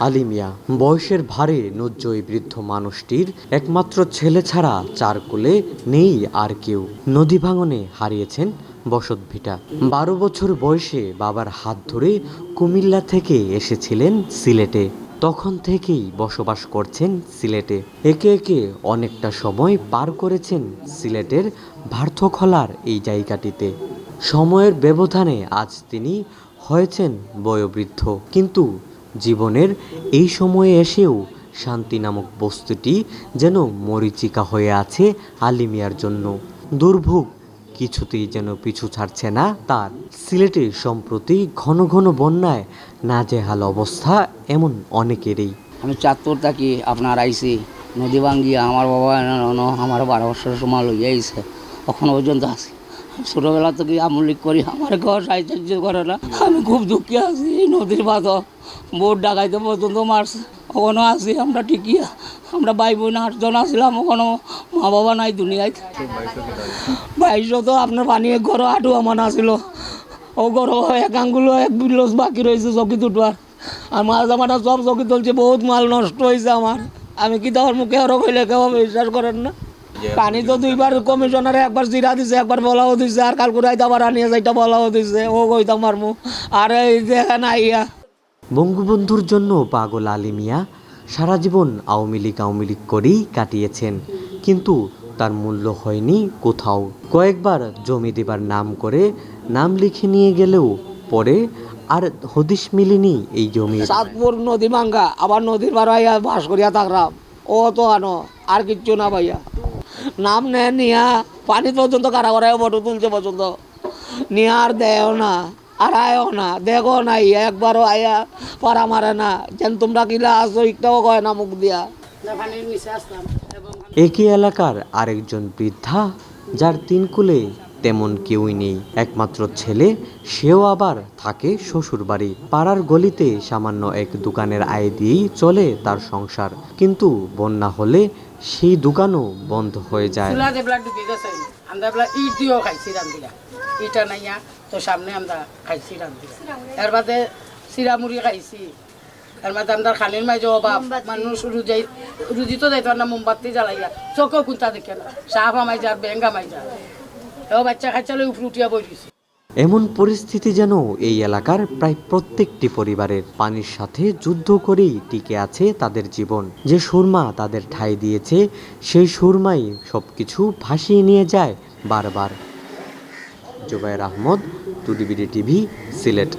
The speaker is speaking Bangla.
আলিমিয়া, বয়সের ভারে নুজ্জয়ী বৃদ্ধ মানুষটির একমাত্র ছেলে ছাড়া চার কোলে নেই আর কেউ। নদী ভাঙনে হারিয়েছেন বসত ভিটা। বারো বছর বয়সে বাবার হাত ধরে কুমিল্লা থেকে এসেছিলেন সিলেটে। তখন থেকেই বসবাস করছেন সিলেটে। একে একে অনেকটা সময় পার করেছেন সিলেটের ভার্থখলার এই জায়গাটিতে। সময়ের ব্যবধানে আজ তিনি হয়েছেন বয়োবৃদ্ধ। কিন্তু জীবনের এই সময়ে এসেও শান্তি নামক বস্তুটি যেন মরিচিকা হয়ে আছে আলিমিয়ার জন্য। দুর্ভোগ কিছুতেই যেন পিছু ছাড়ছে না তার। সিলেটে সম্প্রতি ঘন ঘন বন্যায় নাজেহাল অবস্থা এমন অনেকেরই। আমি চাঁদপুর থাকি, আপনার আইসি। নদী ভাঙ্গিয়া আমার বাবা আমার বারো বছরের সময় লইয়া আইসে পর্যন্ত আছি। ছোটোবেলা থেকে আমলিক করি, আমার ঘর সাহায্য করে না। আমি খুব দুঃখী আছি, নদীর বাঁধ, বোট ডাকাইতে পর্যন্ত মারছে ওখানে আছি, আমরা ঠিকই, আমরা ভাই বোন আটজন আসলাম ওখানে মা বাবা নাই দুনিয়ায়। বাইশ তো আপনার পানি ঘর আটু আমার আসিল ও ঘর এক আঙ্গুলো, এক বিল্লস বাকি রয়েছে চকি দুটোয়ার আর মাছ জামাটা সব চকি তুলছে বহুত মাল নষ্ট হয়েছে আমার। আমি কি তার মুখে আরও কইলে কেউ বিশ্বাস করেন না? পানি তো দুইবার কমিশনারে একবার জিরা দিছে একবার বলাও দিছে আর কাল কুড়াইতে আবার আনিয়ে যাইতে বলাও দিছে। ও কইতাম মারমু। আর এই দেখেন আইয়া। বঙ্গবন্ধুর জন্য পাগল আলিমিয়া সারা জীবন আওয়ামী লীগ আওয়ামী লীগ করেই কাটিয়েছেন। কিন্তু তার মূল্য হয়নি কোথাও। কয়েকবার জমি দেবার নাম করে নাম লিখে নিয়ে গেলেও পরে আর হদিশ মিলেনি এই জমি সাতপুর নদী ভাঙ্গা আবার নদীর বার আইয়া বাস করিয়া থাকলাম। ও তো আনো আর কিচ্ছু না ভাইয়া। নাম নেন নিয়া। পানি পর্যন্ত কারা করায় ফটো তুলছে পর্যন্ত। নিয়া আর দেও না আর আয়ও না দেখো না ইয়া একবারও আয়া পারা মারে না। যেন তোমরা কিলা আসো একটাও কয় না মুখ দিয়া। একই এলাকার আরেকজন বৃদ্ধা যার তিন কুলে তেমন কেউই নেই। একমাত্র ছেলে সেও আবার থাকে শ্বশুর বাড়ি পাড়ার গলিতে সামান্য এক দোকানের আয় দিয়েই চলে তার সংসার। কিন্তু বন্যা হলে সেই দোকানও বন্ধ হয়ে যায়। আমরা ইট দিয়েও খাইছি রান্ধিলা ইটা নাইয়া তো সামনে আমরা খাইছি রান্ধিলা বাদে খাইছি। মাঝে আমরা খানির মাঝে অভাব মানুষ রুজাই রুজি তো যাইতো না মোমবাতি জ্বালাইয়া। চোখেও কুন্তা দেখে না? সাপ আমাই যা বেঙ্গা মাই এমন পরিস্থিতি যেন এই এলাকার প্রায় প্রত্যেকটি পরিবারের পানির সাথে যুদ্ধ করেই টিকে আছে তাদের জীবন। যে সুরমা তাদের ঠাঁই দিয়েছে, সেই সুরমাই সবকিছু ভাসিয়ে নিয়ে যায় বারবার। Zubair Ahmed today BD TV, Sylhet.